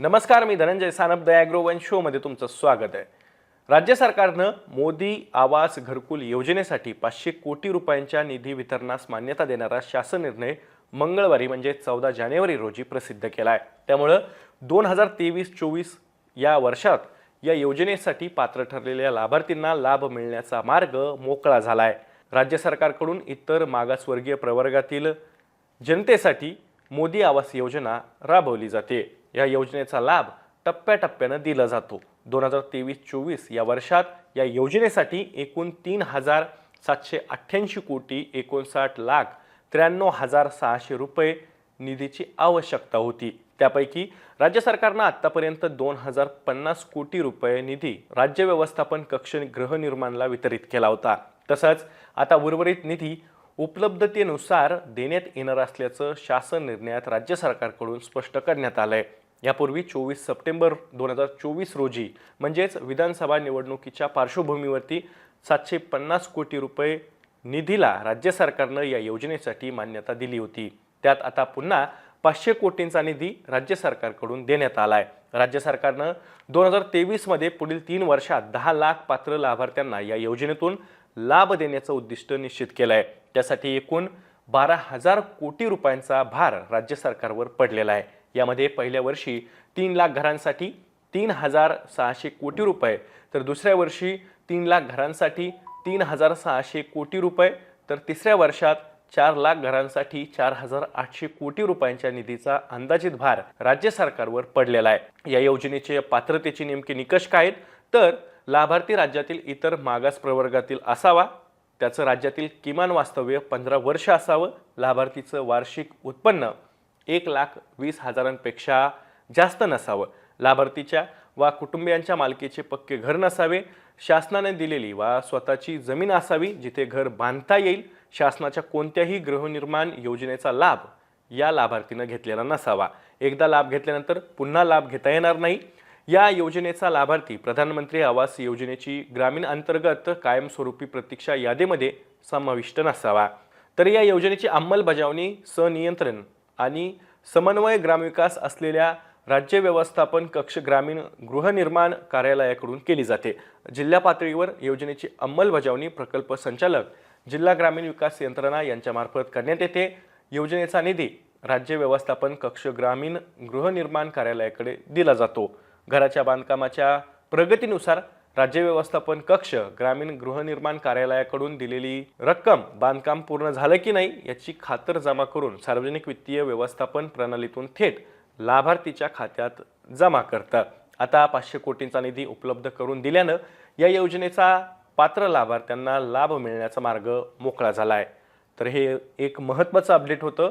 नमस्कार मी Dhananjay Sanap the agro one शोमध्ये तुमचं स्वागत आहे. राज्य सरकारनं मोदी आवास घरकुल योजनेसाठी पाचशे कोटी रुपयांच्या निधी वितरणास मान्यता देणारा शासन निर्णय मंगळवारी म्हणजे चौदा जानेवारी रोजी प्रसिद्ध केला आहे त्यामुळं दोन हजार तेवीस चोवीस या वर्षात या योजनेसाठी पात्र ठरलेल्या लाभार्थींना लाभ मिळण्याचा मार्ग मोकळा झाला आहे राज्य सरकारकडून इतर मागासवर्गीय प्रवर्गातील जनतेसाठी मोदी आवास योजना राबवली जाते. या योजनेचा लाभ टप्प्याटप्प्यानं दिला जातो. दोन हजार तेवीस चोवीस या वर्षात या योजनेसाठी एकूण तीन हजार सातशे अठ्ठ्याऐंशी कोटी एकोणसाठ लाख त्र्याण्णव हजार सहाशे रुपये निधीची आवश्यकता होती. त्यापैकी राज्य सरकारनं आत्तापर्यंत दोन हजार पन्नास कोटी रुपये निधी राज्य व्यवस्थापन कक्ष गृहनिर्माणला वितरित केला होता. तसंच आता उर्वरित निधी उपलब्धतेनुसार देण्यात येणार असल्याचं शासन निर्णयात राज्य सरकारकडून स्पष्ट करण्यात आलं आहे यापूर्वी चोवीस सप्टेंबर दोन हजार चोवीस रोजी म्हणजेच विधानसभा निवडणुकीच्या पार्श्वभूमीवरती सातशे पन्नास कोटी रुपये निधीला राज्य सरकारनं या योजनेसाठी मान्यता दिली होती. त्यात आता पुन्हा पाचशे कोटींचा निधी राज्य सरकारकडून देण्यात आला आहे राज्य सरकारनं दोन हजार तेवीसमध्ये पुढील तीन वर्षात दहा लाख पात्र लाभार्थ्यांना या योजनेतून लाभ देण्याचं उद्दिष्ट निश्चित केलं आहे त्यासाठी एकूण बारा हजार कोटी रुपयांचा भार राज्य सरकारवर पडलेला आहे. यामध्ये पहिल्या वर्षी तीन लाख घरांसाठी तीन हजार सहाशे कोटी रुपये तर दुसऱ्या वर्षी तीन लाख घरांसाठी तीन हजार सहाशे कोटी रुपये तर तिसऱ्या वर्षात चार लाख घरांसाठी चार हजार आठशे कोटी रुपयांच्या निधीचा अंदाजित भार राज्य सरकारवर पडलेला आहे. या योजनेचे पात्रतेचे नेमके निकष काय आहेत? तर लाभार्थी राज्यातील इतर मागास प्रवर्गातील असावा त्याचं राज्यातील किमान वास्तव्य पंधरा वर्ष असावं लाभार्थीचं वार्षिक उत्पन्न एक लाख वीस हजारांपेक्षा जास्त नसावं. लाभार्थीच्या वा कुटुंबियांच्या मालकीचे पक्के घर नसावे. शासनाने दिलेली वा स्वतःची जमीन असावी जिथे घर बांधता येईल. शासनाच्या कोणत्याही गृहनिर्माण योजनेचा लाभ या लाभार्थीनं घेतलेला नसावा. एकदा लाभ घेतल्यानंतर पुन्हा लाभ घेता येणार नाही. या योजनेचा लाभार्थी प्रधानमंत्री आवास योजनेची ग्रामीण अंतर्गत कायमस्वरूपी प्रतीक्षा यादीमध्ये समाविष्ट नसावा. तर या योजनेची अंमलबजावणी सनियंत्रण आणि समन्वय ग्रामविकास असलेल्या राज्य व्यवस्थापन कक्ष ग्रामीण गृहनिर्माण कार्यालयाकडून केली जाते. जिल्हा पातळीवर योजनेची अंमलबजावणी प्रकल्प संचालक जिल्हा ग्रामीण विकास यंत्रणा यांच्यामार्फत करण्यात येते. योजनेचा निधी राज्य व्यवस्थापन कक्ष ग्रामीण गृहनिर्माण कार्यालयाकडे दिला जातो. घराच्या बांधकामाच्या प्रगतीनुसार राज्य व्यवस्थापन कक्ष ग्रामीण गृहनिर्माण कार्यालयाकडून दिलेली रक्कम बांधकाम पूर्ण झालं की नाही याची खातर जमा करून सार्वजनिक वित्तीय व्यवस्थापन प्रणालीतून थेट लाभार्थीच्या खात्यात जमा करतात. आता पाचशे कोटींचा निधी उपलब्ध करून दिल्यानं या योजनेचा पात्र लाभार्थ्यांना लाभ मिळण्याचा मार्ग मोकळा झाला आहे तर हे एक महत्त्वाचं अपडेट होतं.